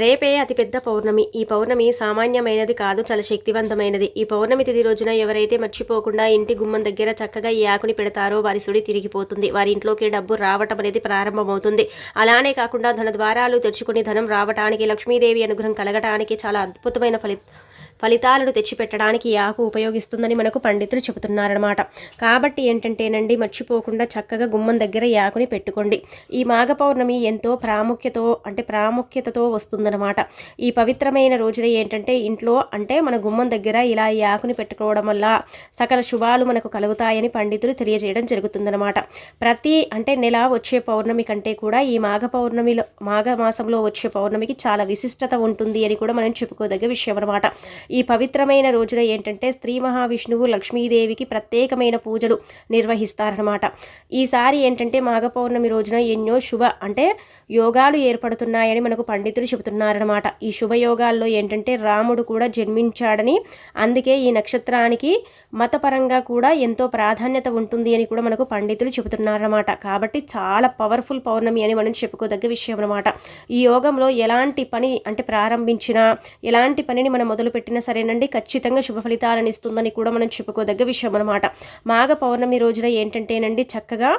రేపే అతిపెద్ద పౌర్ణమి. ఈ పౌర్ణమి సామాన్యమైనది కాదు చాలా శక్తివంతమైనది. ఈ పౌర్ణమి తిది రోజున ఎవరైతే మర్చిపోకుండా ఇంటి గుమ్మం దగ్గర చక్కగా ఈ ఆకుని పెడతారో వారి సుడి తిరిగిపోతుంది. వారి ఇంట్లోకి డబ్బు రావటం అనేది ప్రారంభమవుతుంది. అలానే కాకుండా ధన ద్వారాలు తెరుచుకుని ధనం రావటానికి లక్ష్మీదేవి అనుగ్రహం కలగటానికి చాలా అద్భుతమైన ఫలితం ఫలితాలను తెచ్చిపెట్టడానికి ఈ ఆకు ఉపయోగిస్తుందని మనకు పండితులు చెబుతున్నారనమాట కాబట్టి ఏంటంటేనండి మర్చిపోకుండా చక్కగా గుమ్మం దగ్గర ఈ ఆకుని పెట్టుకోండి. ఈ మాఘ పౌర్ణమి ఎంతో ప్రాముఖ్యతో అంటే ప్రాముఖ్యతతో వస్తుందన్నమాట. ఈ పవిత్రమైన రోజున ఏంటంటే ఇంట్లో అంటే మన గుమ్మం దగ్గర ఇలా ఈ ఆకుని పెట్టుకోవడం వల్ల సకల శుభాలు మనకు కలుగుతాయని పండితులు తెలియజేయడం జరుగుతుందన్నమాట. ప్రతి అంటే నెల వచ్చే పౌర్ణమి కంటే కూడా ఈ మాఘ పౌర్ణమిలో మాఘ మాసంలో వచ్చే పౌర్ణమికి చాలా విశిష్టత ఉంటుంది అని కూడా మనం చెప్పుకోదగ్గ విషయం అనమాట ఈ పవిత్రమైన రోజున ఏంటంటే స్త్రీ మహావిష్ణువు లక్ష్మీదేవికి ప్రత్యేకమైన పూజలు నిర్వహిస్తారనమాట ఈసారి ఏంటంటే మాఘ పౌర్ణమి రోజున ఎన్నో శుభ అంటే యోగాలు ఏర్పడుతున్నాయని మనకు పండితులు చెబుతున్నారనమాట ఈ శుభయోగాల్లో ఏంటంటే రాముడు కూడా జన్మించాడని అందుకే ఈ నక్షత్రానికి మతపరంగా కూడా ఎంతో ప్రాధాన్యత ఉంటుంది అని కూడా మనకు పండితులు చెబుతున్నారనమాట కాబట్టి చాలా పవర్ఫుల్ పౌర్ణమి అని మనం చెప్పుకోదగ్గ విషయం అనమాట ఈ యోగంలో ఎలాంటి పని అంటే ప్రారంభించినా ఎలాంటి పనిని మనం మొదలుపెట్టిన సరేనండి. ఖచ్చితంగా శుభ ఫలితాలను ఇస్తుందని కూడా మనం చెప్పుకోదగ్గ విషయం అనమాట మాఘ పౌర్ణమి రోజున ఏంటంటేనండి చక్కగా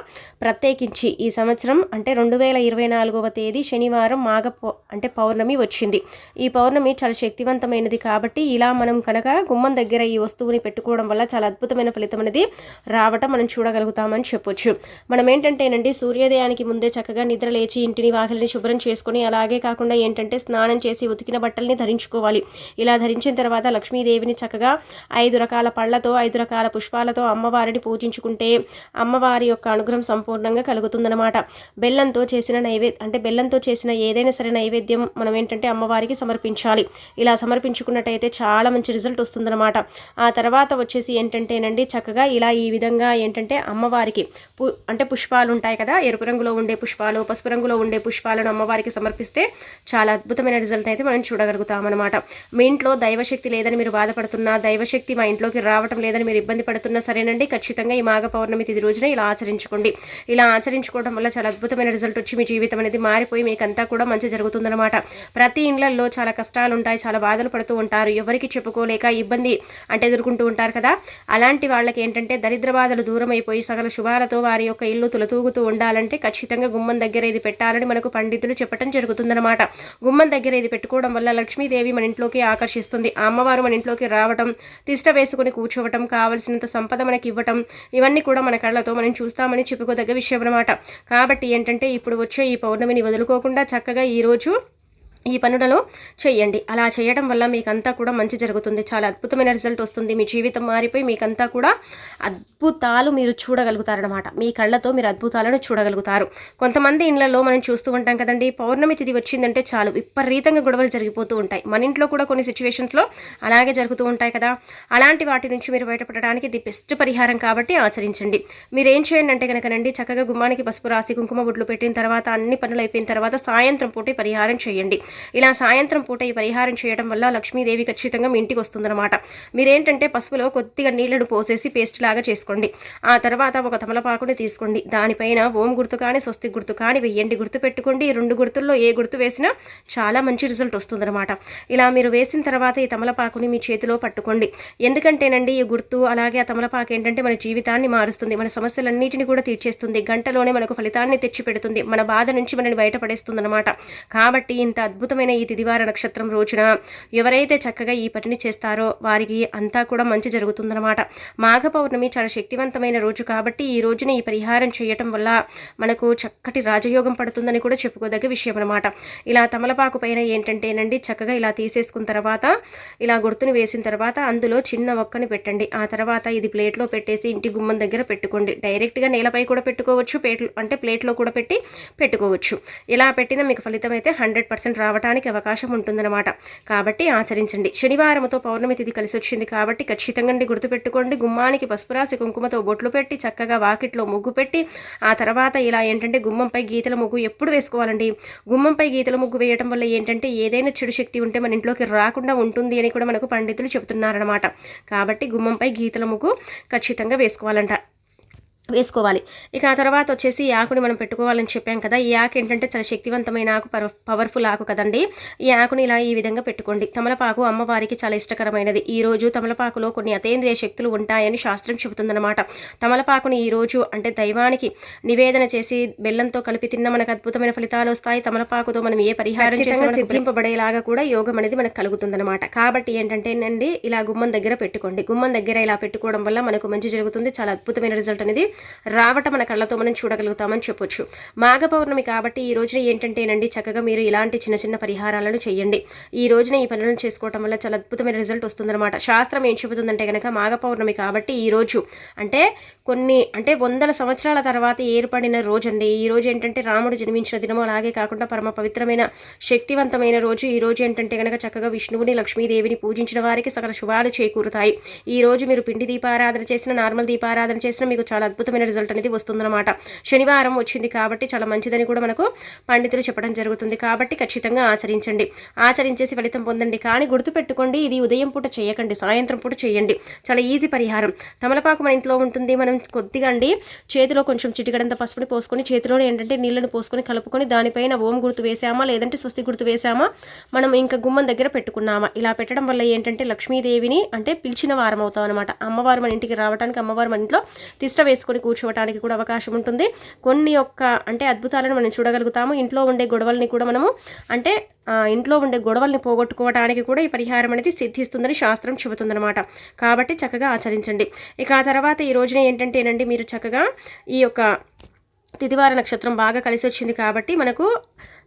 ప్రత్యేకించి ఈ సంవత్సరం అంటే రెండు వేల ఇరవై నాలుగవ తేదీ శనివారం మాఘ పౌ అంటే పౌర్ణమి వచ్చింది. ఈ పౌర్ణమి చాలా శక్తివంతమైనది కాబట్టి ఇలా మనం కనుక గుమ్మం దగ్గర ఈ వస్తువుని పెట్టుకోవడం వల్ల చాలా అద్భుతమైన ఫలితం అనేది రావటం మనం చూడగలుగుతామని చెప్పొచ్చు. మనం ఏంటంటేనండి సూర్యోదయానికి ముందే చక్కగా నిద్ర లేచి ఇంటిని వాకిలిని శుభ్రం చేసుకొని అలాగే కాకుండా ఏంటంటే స్నానం చేసి ఉతికిన బట్టల్ని ధరించుకోవాలి. ఇలా ధరించిన తర్వాత లక్ష్మీదేవిని చక్కగా ఐదు రకాల పళ్ళతో ఐదు రకాల పుష్పాలతో అమ్మవారిని పూజించుకుంటే అమ్మవారి యొక్క అనుగ్రహం సంపూర్ణంగా కలుగుతుందన్నమాట. బెల్లంతో చేసిన నైవేద్యం అంటే బెల్లంతో చేసిన ఏదైనా సరే నైవేద్యం మనం ఏంటంటే అమ్మవారికి సమర్పించాలి. ఇలా సమర్పించుకున్నట్టయితే చాలా మంచి రిజల్ట్ వస్తుందన్నమాట. ఆ తర్వాత వచ్చేసి ఏంటంటేనండి చక్కగా ఇలా ఈ విధంగా ఏంటంటే అమ్మవారికి పు అంటే పుష్పాలు ఉంటాయి కదా ఎరుపు రంగులో ఉండే పుష్పాలు పసుపు రంగులో ఉండే పుష్పాలను అమ్మవారికి సమర్పిస్తే చాలా అద్భుతమైన రిజల్ట్ అయితే మనం చూడగలుగుతాం అనమాట మీ ఇంట్లో దైవశక్తి లేదని మీరు బాధపడుతున్నా దైవశక్తి మా ఇంట్లోకి రావటం లేదని మీరు ఇబ్బంది పడుతున్నా సరేనండి. ఖచ్చితంగా ఈ మాఘ పౌర్ణమి తిది రోజున ఇలా ఆచరించుకోండి. ఇలా ఆచరించుకోవడం వల్ల చాలా అద్భుతమైన రిజల్ట్ వచ్చి మీ జీవితం అనేది మారిపోయి మీకంతా కూడా మంచి జరుగుతుందన్నమాట. ప్రతి ఇండ్లల్లో చాలా కష్టాలు ఉంటాయి చాలా బాధలు పడుతూ ఉంటారు. ఎవరికి చెప్పుకోలేక ఇబ్బంది అంటే ఎదుర్కొంటూ ఉంటారు కదా. అలాంటి వాళ్ళకి ఏంటంటే దరిద్ర బాధలు దూరం అయిపోయి సకల శుభాలతో వారి యొక్క ఇల్లు తులతూగుతూ ఉండాలంటే ఖచ్చితంగా గుమ్మం దగ్గర ఇది పెట్టాలని మనకు పండితులు చెప్పడం జరుగుతుందన్నమాట. గుమ్మం దగ్గర ఇది పెట్టుకోవడం వల్ల లక్ష్మీదేవి మన ఇంట్లోకి ఆకర్షిస్తుంది. ఆ అమ్మవారు మన ఇంట్లోకి రావటం తిష్ట వేసుకుని కూర్చోవటం కావలసినంత సంపద మనకి ఇవ్వటం ఇవన్నీ కూడా మన కళ్ళతో మనం చూస్తామని చెప్పుకోదగ్గ విషయం అనమాట కాబట్టి ఏంటంటే ఇప్పుడు వచ్చే ఈ పౌర్ణమిని వదులుకోకుండా చక్కగా ఈరోజు ఈ పనులను చేయండి అలా చేయడం వల్ల మీకంతా కూడా మంచి జరుగుతుంది. చాలా అద్భుతమైన రిజల్ట్ వస్తుంది. మీ జీవితం మారిపోయి మీకంతా కూడా అద్భుతాలు మీరు చూడగలుగుతారనమాట మీ కళ్ళతో మీరు అద్భుతాలను చూడగలుగుతారు. కొంతమంది ఇళ్ళలో మనం చూస్తూ ఉంటాం కదండి పౌర్ణమి తిథి వచ్చిందంటే చాలు. విపరీతంగా గొడవలు జరిగిపోతూ ఉంటాయి. మన ఇంట్లో కూడా కొన్ని సిచ్యువేషన్స్లో అలాగే జరుగుతూ ఉంటాయి కదా. అలాంటి వాటి నుంచి మీరు బయటపడడానికి ఇది బెస్ట్ పరిహారం కాబట్టి ఆచరించండి. మీరు ఏం చేయండి అంటే కనుకనండి చక్కగా గుమ్మానికి పసుపు రాసి కుంకుమ బొడ్లు పెట్టిన తర్వాత అన్ని పనులు అయిపోయిన తర్వాత సాయంత్రం పూట పరిహారం చేయండి. ఇలా సాయంత్రం పూట ఈ పరిహారం చేయడం వల్ల లక్ష్మీదేవి ఖచ్చితంగా మీ ఇంటికి వస్తుందన్నమాట. మీరేంటంటే పసుపులో కొద్దిగా నీళ్ళను పోసేసి పేస్ట్ లాగా చేసుకోండి. ఆ తర్వాత ఒక తమలపాకుని తీసుకోండి. దానిపైన ఓం గుర్తు కానీ స్వస్తి గుర్తు కానీ వెయ్యండి. గుర్తు పెట్టుకోండి. రెండు గుర్తుల్లో ఏ గుర్తు వేసినా చాలా మంచి రిజల్ట్ వస్తుందన్నమాట. ఇలా మీరు వేసిన తర్వాత ఈ తమలపాకుని మీ చేతిలో పట్టుకోండి. ఎందుకంటేనండి ఈ గుర్తు అలాగే ఆ తమలపాకు ఏంటంటే మన జీవితాన్ని మారుస్తుంది. మన సమస్యలన్నిటిని కూడా తీర్చేస్తుంది. గంటలోనే మనకు ఫలితాన్ని తెచ్చిపెడుతుంది. మన బాధ నుంచి మనని బయటపడేస్తుంది అనమాట కాబట్టి ఇంత అద్భుతమైన ఈ తిదివార నక్షత్రం రోజున ఎవరైతే చక్కగా ఈ పనిని చేస్తారో వారికి అంతా కూడా మంచి జరుగుతుందన్నమాట. మాఘ పౌర్ణమి చాలా శక్తివంతమైన రోజు కాబట్టి ఈ రోజున ఈ పరిహారం చేయటం వల్ల మనకు చక్కటి రాజయోగం పడుతుందని కూడా చెప్పుకోదగ్గ విషయం అనమాట ఇలా తమలపాకు పైన ఏంటంటేనండి చక్కగా ఇలా తీసేసుకున్న తర్వాత ఇలా గుర్తుని వేసిన తర్వాత అందులో చిన్న ఒక్కని పెట్టండి. ఆ తర్వాత ఇది ప్లేట్లో పెట్టేసి ఇంటి గుమ్మం దగ్గర పెట్టుకోండి. డైరెక్ట్గా నేలపై కూడా పెట్టుకోవచ్చు ప్లేట్లు అంటే ప్లేట్లో కూడా పెట్టి పెట్టుకోవచ్చు. ఇలా పెట్టిన మీకు ఫలితం అయితే హండ్రెడ్ పర్సెంట్ అవటానికి అవకాశం ఉంటుందన్నమాట. కాబట్టి ఆచరించండి. శనివారంతో పౌర్ణమి తిథి కలిసి వచ్చింది కాబట్టి ఖచ్చితంగా అండి గుర్తుపెట్టుకోండి. గుమ్మానికి పసుపు రాసి కుంకుమతో బొట్లు పెట్టి చక్కగా వాకిట్లో ముగ్గు పెట్టి ఆ తర్వాత ఇలా ఏంటంటే గుమ్మంపై గీతల ముగ్గు ఎప్పుడు వేసుకోవాలండి? గుమ్మంపై గీతల ముగ్గు వేయడం వల్ల ఏంటంటే ఏదైనా చెడు శక్తి ఉంటే మన ఇంట్లోకి రాకుండా ఉంటుంది అని కూడా మనకు పండితులు చెబుతున్నారనమాట కాబట్టి గుమ్మంపై గీతల ముగ్గు ఖచ్చితంగా వేసుకోవాలంట. వేసుకోవాలి. ఇక ఆ తర్వాత వచ్చేసి ఈ ఆకుని మనం పెట్టుకోవాలని చెప్పాం కదా ఈ ఆకు ఏంటంటే చాలా శక్తివంతమైన ఆకు పవర్ పవర్ఫుల్ ఆకు కదండి. ఈ ఆకుని ఇలా ఈ విధంగా పెట్టుకోండి. తమలపాకు అమ్మవారికి చాలా ఇష్టకరమైనది. ఈ రోజు తమలపాకులో కొన్ని అతేంద్రియ శక్తులు ఉంటాయని శాస్త్రం చెబుతుందన్నమాట. తమలపాకుని ఈ రోజు అంటే దైవానికి నివేదన చేసి బెల్లంతో కలిపి తిన్న మనకు అద్భుతమైన ఫలితాలు వస్తాయి. తమలపాకుతో మనం ఏ పరిహారం చేసినా సిద్ధింపబడేలాగా కూడా యోగం అనేది మనకు కలుగుతుందన్నమాట. కాబట్టి ఏంటంటే నండి ఇలా గుమ్మం దగ్గర పెట్టుకోండి. గుమ్మం దగ్గర ఇలా పెట్టుకోవడం వల్ల మనకు మంచి జరుగుతుంది. చాలా అద్భుతమైన రిజల్ట్ అనేది రావటం మన కళ్ళతో మనం చూడగలుగుతామని చెప్పొచ్చు. మాఘ పౌర్ణమి కాబట్టి ఈ రోజున ఏంటంటేనండి చక్కగా మీరు ఇలాంటి చిన్న చిన్న పరిహారాలను చేయండి. ఈ రోజున ఈ పనులను చేసుకోవటం వల్ల చాలా అద్భుతమైన రిజల్ట్ వస్తుందన్నమాట. శాస్త్రం ఏం చెబుతుందంటే కనుక మాఘ పౌర్ణమి కాబట్టి ఈ రోజు అంటే కొన్ని అంటే వందల సంవత్సరాల తర్వాత ఏర్పడిన రోజు అండి ఈ రోజు ఏంటంటే రాముడు జన్మించిన దినము. అలాగే కాకుండా పరమ పవిత్రమైన శక్తివంతమైన రోజు. ఈ రోజు ఏంటంటే కనుక చక్కగా విష్ణువుని లక్ష్మీదేవిని పూజించిన వారికి సకల శుభాలు చేకూరుతాయి. ఈ రోజు మీరు పిండి దీపారాధన చేసిన నార్మల్ దీపారాధన చేసిన మీకు చాలా అద్భుతమైన రిజల్ట్ అనేది వస్తుందన్నమాట. శనివారం వచ్చింది కాబట్టి చాలా మంచిదని కూడా మనకు పండితులు చెప్పడం జరుగుతుంది. కాబట్టి ఖచ్చితంగా ఆచరించండి. ఆచరించేసి ఫలితం పొందండి. కానీ గుర్తుపెట్టుకోండి ఇది ఉదయం పూట చేయకండి సాయంత్రం పూట చేయండి. చాలా ఈజీ పరిహారం. తమలపాకు మన ఇంట్లో ఉంటుంది. మనం కొద్దిగా అండి చేతిలో కొంచెం చిటికడంత పసుపుని పోసుకొని చేతిలో ఏంటంటే నీళ్ళని పోసుకొని కలుపుకొని దానిపైన ఓం గుర్తు వేసామా లేదంటే స్వస్తి గుర్తు వేసామా మనం ఇంకా గుమ్మం దగ్గర పెట్టుకున్నామా? ఇలా పెట్టడం వల్ల ఏంటంటే లక్ష్మీదేవిని అంటే పిలిచిన వారం అవుతాం అనమాట అమ్మవారు మన ఇంటికి రావడానికి అమ్మవారు మన ఇంట్లో తిష్ట వేసుకుని కూర్చోవడానికి కూడా అవకాశం ఉంటుంది. కొన్ని యొక్క అంటే అద్భుతాలను మనం చూడగలుగుతాము. ఇంట్లో ఉండే గొడవల్ని కూడా మనము అంటే ఇంట్లో ఉండే గొడవల్ని పోగొట్టుకోవడానికి కూడా ఈ పరిహారం అనేది సిద్ధిస్తుందని శాస్త్రం చెబుతుందనమాట కాబట్టి చక్కగా ఆచరించండి. ఇక ఆ తర్వాత ఈ రోజున ఏంటంటేనండి మీరు చక్కగా ఈ యొక్క తిదివార నక్షత్రం బాగా కలిసి వచ్చింది కాబట్టి మనకు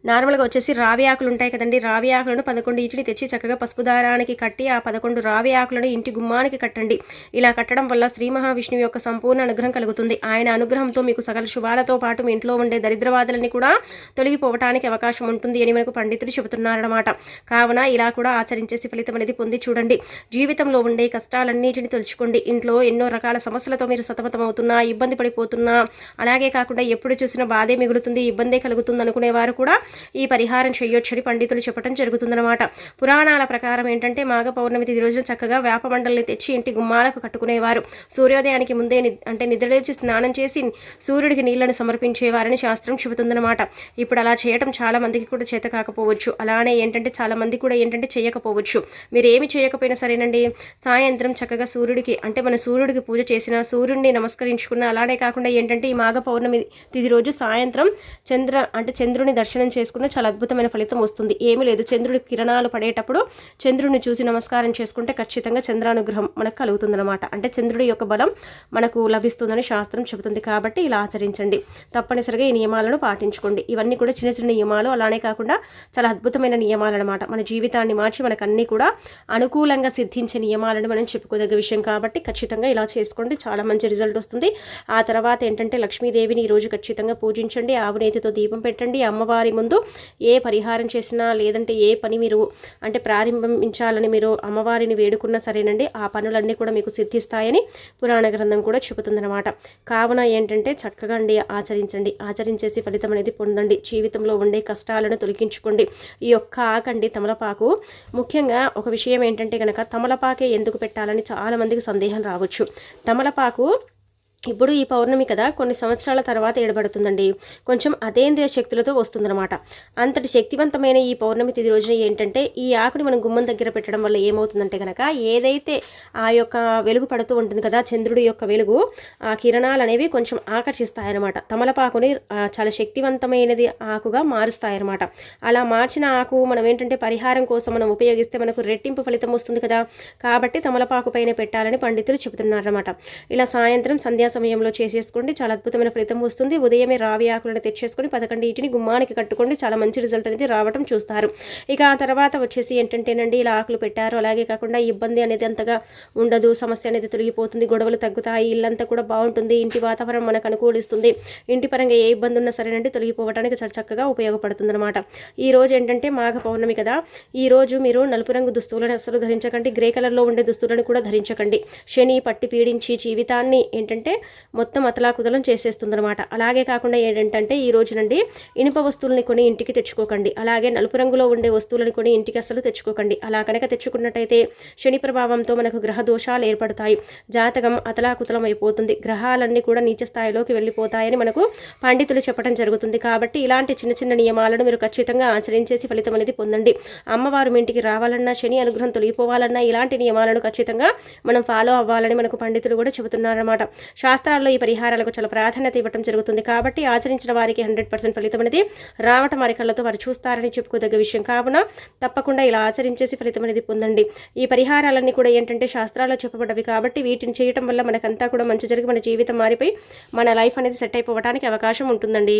నార్మల్గా వచ్చేసి రావి ఆకులు ఉంటాయి కదండి రావి ఆకులను పదకొండు ఇంటిని తెచ్చి చక్కగా పసుపు దారానికి కట్టి ఆ పదకొండు రావి ఆకులను ఇంటి గుమ్మానికి కట్టండి. ఇలా కట్టడం వల్ల శ్రీ మహావిష్ణువు యొక్క సంపూర్ణ అనుగ్రహం కలుగుతుంది. ఆయన అనుగ్రహంతో మీకు సకల శుభాలతో పాటు మీ ఇంట్లో ఉండే దరిద్రవాదులని కూడా తొలగిపోవటానికి అవకాశం ఉంటుంది అని మనకు పండితులు చెబుతున్నారన్నమాట. కావున ఇలా కూడా ఆచరించేసి ఫలితం అనేది పొంది చూడండి. జీవితంలో ఉండే కష్టాలన్నిటిని తలుచుకోండి. ఇంట్లో ఎన్నో రకాల సమస్యలతో మీరు సతమతమవుతున్నా ఇబ్బంది పడిపోతున్నా అలాగే కాకుండా ఎప్పుడు చూసినా బాధే మిగులుతుంది ఇబ్బందే కలుగుతుంది అనుకునేవారు కూడా ఈ పరిహారం చేయొచ్చని పండితులు చెప్పడం జరుగుతుందన్నమాట. పురాణాల ప్రకారం ఏంటంటే మాఘ పౌర్ణమి తిది రోజున చక్కగా వేప తెచ్చి ఇంటి గుమ్మాలకు కట్టుకునేవారు. సూర్యోదయానికి ముందే అంటే నిద్రలేచి స్నానం చేసి సూర్యుడికి నీళ్ళను సమర్పించేవారని శాస్త్రం చెబుతుందన్నమాట. ఇప్పుడు అలా చేయటం చాలా మందికి కూడా చేత కాకపోవచ్చు. అలానే ఏంటంటే చాలా మంది కూడా ఏంటంటే చేయకపోవచ్చు. మీరు ఏమి చేయకపోయినా సరేనండి. సాయంత్రం చక్కగా సూర్యుడికి అంటే మన సూర్యుడికి పూజ చేసిన సూర్యుడిని నమస్కరించుకున్న అలానే కాకుండా ఏంటంటే ఈ మాఘ పౌర్ణమి తిది రోజు సాయంత్రం చంద్ర అంటే చంద్రుని దర్శనం చేసుకున్న చాలా అద్భుతమైన ఫలితం వస్తుంది. ఏమీ లేదు. చంద్రుడి కిరణాలు పడేటప్పుడు చంద్రుడిని చూసి నమస్కారం చేసుకుంటే ఖచ్చితంగా చంద్రానుగ్రహం మనకు కలుగుతుందన్నమాట. అంటే చంద్రుడి యొక్క బలం మనకు లభిస్తుందని శాస్త్రం చెబుతుంది కాబట్టి ఇలా ఆచరించండి. తప్పనిసరిగా ఈ నియమాలను పాటించుకోండి. ఇవన్నీ కూడా చిన్న చిన్న నియమాలు. అలానే కాకుండా చాలా అద్భుతమైన నియమాలు అనమాట మన జీవితాన్ని మార్చి మనకు అన్నీ కూడా అనుకూలంగా సిద్ధించే నియమాలను మనం చెప్పుకోదగ్గ విషయం కాబట్టి ఖచ్చితంగా ఇలా చేసుకోండి. చాలా మంచి రిజల్ట్ వస్తుంది. ఆ తర్వాత ఏంటంటే లక్ష్మీదేవిని ఈరోజు ఖచ్చితంగా పూజించండి. ఆవునేతితో దీపం పెట్టండి. అమ్మవారి ముందు ఏ పరిహారం చేసినా లేదంటే ఏ పని మీరు అంటే ప్రారంభించాలని మీరు అమ్మవారిని వేడుకున్నా సరేనండి ఆ పనులన్నీ కూడా మీకు సిద్ధిస్తాయని పురాణ గ్రంథం కూడా చెబుతుందన్నమాట. కావున ఏంటంటే చక్కగా అండి ఆచరించండి. ఆచరించేసి ఫలితం అనేది పొందండి. జీవితంలో ఉండే కష్టాలను తొలగించుకోండి. ఈ యొక్క ఆకండి తమలపాకు. ముఖ్యంగా ఒక విషయం ఏంటంటే కనుక తమలపాకే ఎందుకు పెట్టాలని చాలామందికి సందేహం రావచ్చు. తమలపాకు ఇప్పుడు ఈ పౌర్ణమి కదా కొన్ని సంవత్సరాల తర్వాత ఏడబడుతుందండి. కొంచెం అదేంద్రియ శక్తులతో వస్తుందన్నమాట. అంతటి శక్తివంతమైన ఈ పౌర్ణమి తిది రోజున ఏంటంటే ఈ ఆకుని మనం గుమ్మం దగ్గర పెట్టడం వల్ల ఏమవుతుందంటే కనుక ఏదైతే ఆ యొక్క వెలుగు పడుతూ ఉంటుంది కదా చంద్రుడి యొక్క వెలుగు ఆ కిరణాలు అనేవి కొంచెం ఆకర్షిస్తాయన్నమాట. తమలపాకుని చాలా శక్తివంతమైనది ఆకుగా మారుస్తాయన్నమాట. అలా మార్చిన ఆకు మనం ఏంటంటే పరిహారం కోసం మనం ఉపయోగిస్తే మనకు రెట్టింపు ఫలితం వస్తుంది కదా. కాబట్టి తమలపాకు పైన పెట్టాలని పండితులు చెబుతున్నారన్నమాట. ఇలా సాయంత్రం సంధ్యా సమయంలో చేసేసుకోండి. చాలా అద్భుతమైన ఫలితం వస్తుంది. ఉదయమే రావి ఆకులను తెచ్చేసుకొని పదకొండు ఇంటిని గుమ్మానికి కట్టుకోండి. చాలా మంచి రిజల్ట్ అనేది రావడం చూస్తారు. ఇక ఆ తర్వాత వచ్చేసి ఏంటంటేనండి ఇలా ఆకులు పెట్టారు. అలాగే కాకుండా ఇబ్బంది అనేది అంతగా ఉండదు. సమస్య అనేది తొలగిపోతుంది. గొడవలు తగ్గుతాయి. ఇల్లంతా కూడా బాగుంటుంది. ఇంటి వాతావరణం మనకు అనుకూలిస్తుంది. ఇంటి పరంగా ఏ ఇబ్బంది ఉన్నా సరేనండి తొలగిపోవడానికి చాలా చక్కగా ఉపయోగపడుతుంది అనమాట ఈ రోజు ఏంటంటే మాఘ పౌర్ణమి కదా. ఈ రోజు మీరు నలుపు రంగు దుస్తువులను అసలు ధరించకండి. గ్రే కలర్లో ఉండే దుస్తులను కూడా ధరించకండి. శని పట్టి పీడించి జీవితాన్ని ఏంటంటే మొత్తం అతలాకుతలం చేసేస్తుంది అనమాట అలాగే కాకుండా ఏంటంటే ఈ రోజు నుండి ఇనుప వస్తువులని కొని ఇంటికి తెచ్చుకోకండి. అలాగే నలుపు రంగులో ఉండే వస్తువులను కొని ఇంటికి అసలు తెచ్చుకోకండి. అలా కనుక తెచ్చుకున్నట్టయితే శని ప్రభావంతో మనకు గ్రహ దోషాలు ఏర్పడతాయి. జాతకం అతలాకుతలం అయిపోతుంది. గ్రహాలన్నీ కూడా నీచ స్థాయిలోకి వెళ్ళిపోతాయని మనకు పండితులు చెప్పడం జరుగుతుంది. కాబట్టి ఇలాంటి చిన్న చిన్న నియమాలను మీరు ఖచ్చితంగా ఆచరించేసి ఫలితం అనేది పొందండి. అమ్మవారు మీ ఇంటికి రావాలన్నా శని అనుగ్రహం తొలగిపోవాలన్నా ఇలాంటి నియమాలను ఖచ్చితంగా మనం ఫాలో అవ్వాలని మనకు పండితులు కూడా చెబుతున్నారన్నమాట. శాస్త్రాల్లో ఈ పరిహారాలకు చాలా ప్రాధాన్యత ఇవ్వడం జరుగుతుంది కాబట్టి ఆచరించిన వారికి హండ్రెడ్ పర్సెంట్ ఫలితం అనేది రావటం వారి కళ్ళతో వారు చూస్తారని చెప్పుకోదగ్గ విషయం. కావున తప్పకుండా ఇలా ఆచరించేసి ఫలితం అనేది పొందండి. ఈ పరిహారాలన్నీ కూడా ఏంటంటే శాస్త్రాల్లో చెప్పబడ్డవి కాబట్టి వీటిని చేయటం వల్ల మనకంతా కూడా మంచి జరిగి మన జీవితం మారిపోయి మన లైఫ్ అనేది సెట్ అయిపోవడానికి అవకాశం ఉంటుందండి.